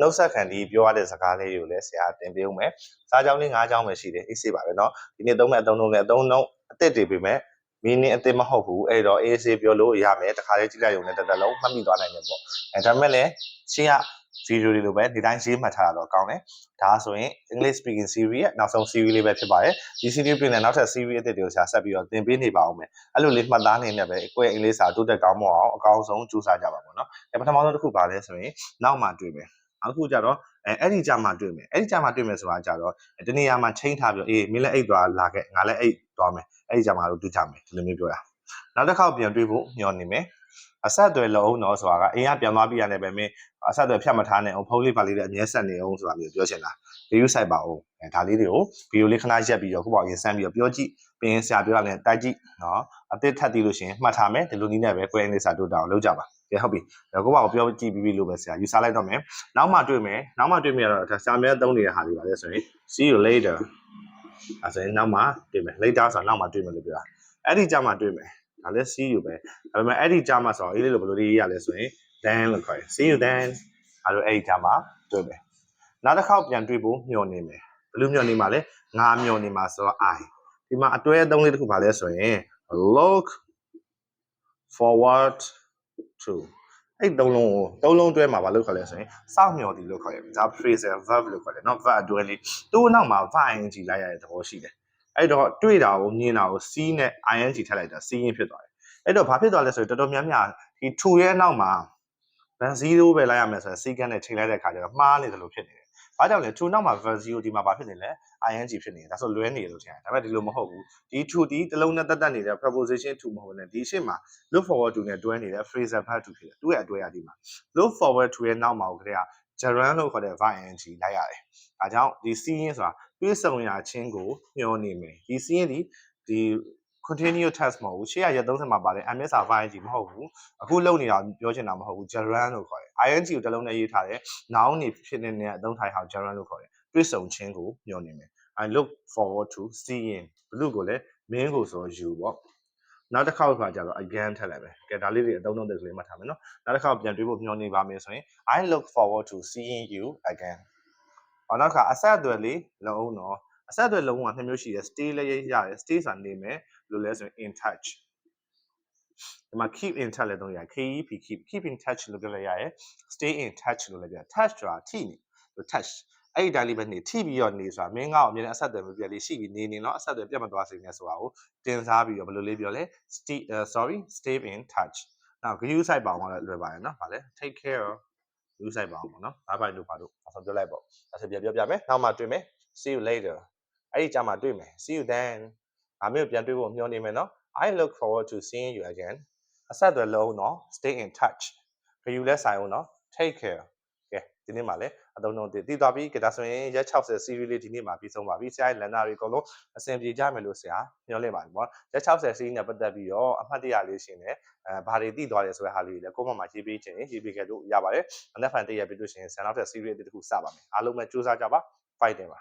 နှုတ်ဆက်ခံဒီပြောရတဲ့စကားလေးတွေကိုလည်းဆရာတင်ပေးဦးမယ်စားကြောင်းလေး၅ကြောင်းပဲရှိတယ်အေးစေးပါပဲเนาะဒီနေ့သုံးမဲ့အသုံးလုံးလည်းအသုံးလုံးအသစ်တွေပြင်မဲ့မင်းင်းအသစ်မဟုတ်ဘူးအဲ့တော့အေးစေးပြောလို့ရမယ်တခါလေးကြည့်လိုက်ရုံနဲ့တစ်သက်လုံးမှတ်မိသွားနိုင်တယ်ပေါ့အဲဒါပေမဲ့လည်းရှင်းကဗီဒီယိုတွေလိုပဲဒီတိုင်းရေးမှတ်ထားတာတော့ကောင်းတယ်ဒါဆိုရင် English speaking series ရဲ့နောက်ဆုံး series လေးပဲဖြစ်ပါတယ်ဒီ series ပြင်တဲ့နောက်ထပ် series အသစ်တွေကိုဆရာဆက်ပြီးတော့သင်ပေးနေပါဦးမယ်အဲ့လိုလေးမှတ်သားနေနဲ့ပဲကိုယ့်ရဲ့အင်္ဂလိပ်စာတိုးတက်ကောင်းမွန်အောင်အကောင်းဆုံးကြိုးစားကြပါပေါ့နော်အဲပထမဆုံးတစ်ခုပါလဲဆိုရင်နောက်မှတွေ့မယ် အခုကြတော့အဲအဲ့ဒီကြမှာတွေ့မယ်အဲ့ဒီကြမှာတွေ့မယ်ဆိုတာကြတော့တနေရာမှာချိန်ထားပြီးအေးမင်းလည်းအိတ်သွားလာခဲ့ငါလည်းအိတ်သွားမယ်အဲ့ဒီကြမှာတော့တွေ့ကြမယ်ဒီလိုမျိုးပြောတာ နောက်တစ်ခေါက်ပြန်တွေ့ဖို့ညှော်နေမယ်အဆက်အသွယ်လုံးအောင်တော့ဆိုတာကအိမ်ကပြန်သွားပြီးရတယ်ပဲမင်းအဆက်အသွယ်ဖြတ်မထားနဲ့အောင်ဖုန်းလေးပါလေးလည်းအမြဲဆက်နေအောင်ဆိုတာမျိုးပြောချင်တာ view site ပါအောင်အဲဒါလေးတွေကိုဗီဒီယိုလေးခဏရက်ပြီးတော့ခုပေါ့ရင်ဆန်းပြီးတော့ပြောကြည့်ပြီးရင်ဆရာပြောတာနဲ့တိုက်ကြည့်နော်အသစ်ထပ်သိလို့ရှိရင်မှတ်ထားမယ်ဒီလိုနည်းနဲ့ပဲကိုယ်အင်္ဂလိပ်စာတို့တောင်လုပ်ကြပါကဲဟုတ်ပြီဒါကိုပေါ့ကိုပြောကြည့်ပြီးပြီလို့ပဲဆရာယူဆလိုက်တော့မယ်နောက်မှတွေ့မယ်နောက်မှတွေ့မယ်တော့ဒါဆရာမဲသုံးနေတဲ့ဟာတွေပါလေဆိုရင် see you later အဲဆိုရင်နောက်မှတွေ့မယ် later ဆိုတာနောက်မှတွေ့မယ်လို့ပြောတာ အဲ့ဒီကြမှာတွေ့မယ်ဒါလည်း see you ပဲဒါပေမဲ့အဲ့ဒီကြမှာဆိုတော့အေးလေးလိုဘယ်လိုလေးရေးရလဲဆိုရင် then လို့ခေါ်တယ် see you then အဲ့လိုအဲ့ဒီကြမှာတွေ့မယ်နောက်တစ်ခေါက်ပြန်တွေ့ဖို့မျှော်နေမယ်ဘယ်လိုမျှော်နေမှာလဲငါမျှော်နေမှာဆိုတော့ i ဒီမှာအတွဲအသုံးလေးတစ်ခုပါလဲဆိုရင် look forward to အဲ့သုံးလုံးကိုသုံးလုံးတွဲမှာဘာလို့ခေါ်လဲဆိုရင်စောင့်မျှော်သည်လို့ခေါ်တယ်ဒါ phrasal verb လို့ခေါ်တယ်เนาะ verb အတွဲလေးသူ့နောက်မှာ verb ing လိုက်ရတဲ့သဘောရှိတယ် အဲ့တော့တွေ့တာကိုမြင်တာကို c နဲ့ ing ထည့်လိုက်တာ c ရင်းဖြစ်သွားတယ်အဲ့တော့ဘာဖြစ်သွားလဲဆိုရင်တော်တော်များများဒီ to ရဲ့နောက်မှာ van 0ပဲလိုက်ရမယ်ဆိုရင် c ကနဲ့ချိန်လိုက်တဲ့အခါကျတော့မှားနေတယ်လို့ဖြစ်နေတယ်ဘာကြောင့်လဲ to နောက်မှာ van 0ဒီမှာဘာဖြစ်နေလဲ ing ဖြစ်နေတယ်ဒါဆိုလွဲနေတယ်လို့ထင်တယ်ဒါပေမဲ့ဒီလိုမဟုတ်ဘူးဒီ to ဒီတစ်လုံးနဲ့တက်တက်နေတဲ့ preposition to မဟုတ်နဲ့ဒီရှေ့မှာ look forward to နဲ့တွဲနေတဲ့ phrasal verb to ဖြစ်တယ်သူ့ရဲ့အတွဲအဒီမှာ look forward to ရဲ့နောက်မှာကိုခရက် gerund လို့ခေါ်တဲ့ verb ing လိုက်ရတယ်ဒါကြောင့်ဒီ c ရင်းဆိုတာတွေးဆောင်ရာချင်းကိုညှောနေမယ်ဒီ c ရင်းဒီဒီ continue test မဟုတ်ဘူးရှေ့ကရက်30မှာပါတယ် ms verb ing မဟုတ်ဘူးအခုလုပ်နေတာပြောချင်တာမဟုတ်ဘူး gerund လို့ခေါ်တယ် ing ကိုတစ်လုံးနဲ့ရေးထားတယ် noun နေဖြစ်နေတဲ့အသုံးထိုင်ဟောက် gerund လို့ခေါ်တယ်တွေးဆောင်ချင်းကိုညှောနေမယ် I look forward to seeing ဘလူကိုလည်းမင်းကိုဆို you ပေါ့ နောက်တစ်ခေါက်ပါကြတော့ again ထည့်လိုက်မယ်ကဲဒါလေးတွေအသုံးသုံးတွေကလေးမှတ်ထားမယ်နော်နောက်တစ်ခေါက်ပြန်တွေးဖို့မျှော်နေပါမယ်ဆိုရင် I look forward to seeing you again ဟောနောက်တစ်ခါအဆက်အသွယ်လေးလုံးအောင်တော့အဆက်အသွယ်လုံးကနှစ်မျိုးရှိတယ် stay လည်းရတယ် stay ဆိုတာနေမယ်လို့လဲဆိုရင် in touch ဒီမှာ keep in touch လည်းသုံးရတယ် keep keep keep in touch လို့ပြောလိုက်ရတယ် stay in touch လို့လည်းပြော touch ဆိုတာထိနေ touch အဲ့ဒီတိုင်းလေးပဲနေထိပြီးတော့နေဆိုတာမင်းကောက်အမြဲတမ်းအဆက်အသွယ်မပြတ်လေးရှိပြီးနေနေတော့အဆက်အသွယ်ပြတ်မသွားစေနဲ့ဆိုတာကိုတင်စားပြီးတော့ဘယ်လိုလေးပြောလဲ stay uh, sorry stay in touch နောက် view site ပါအောင်လည်းလွယ်ပါတယ်နော်ဗာလဲ take care of view site ပါအောင်ပေါ့နော်ဘာပိုင်လို့ပါလို့အဆုံးပြောလိုက်ပေါ့အဲ့ဆိုပြပြောပြမယ်နောက်မှတွေ့မယ် see you later အဲ့ဒီကြမှာတွေ့မယ် see you then အမေကိုပြန်တွေ့ဖို့မျှော်နေမယ်နော် I look forward to seeing you again အဆက်အသွယ်လုံးနော် stay in touch view လဲဆိုင်အောင်နော် take care ကဲ ဒီနေ့မှာလည်းအသုံးလုံးတည်တည်သွားပြီကဒါဆိုရင်ရက်60 series လေးဒီနေ့မှာပြီးဆုံးပါပြီဆရာရဲ့လန်နာတွေအကုန်လုံးအဆင်ပြေကြမယ်လို့ဆရာညွှန်လင့်ပါတယ်ပေါ့ရက်60 series နဲ့ပတ်သက်ပြီးတော့အမှတ်တရလေးရှင်နဲ့အဲဘာတွေတည်သွားတယ်ဆိုတဲ့ဟာလေးတွေလည်းကိုယ့်ဘက်မှာရေးပေးခြင်းရေးပေးခဲ့လို့ရပါတယ်အနက်ဖန်တည့်ရပြီးလို့ရှိရင်ဆန်နောက်တဲ့ series အသစ်တစ်ခုစပါမယ်အားလုံးပဲစူးစမ်းကြပါ fight တယ်ပါ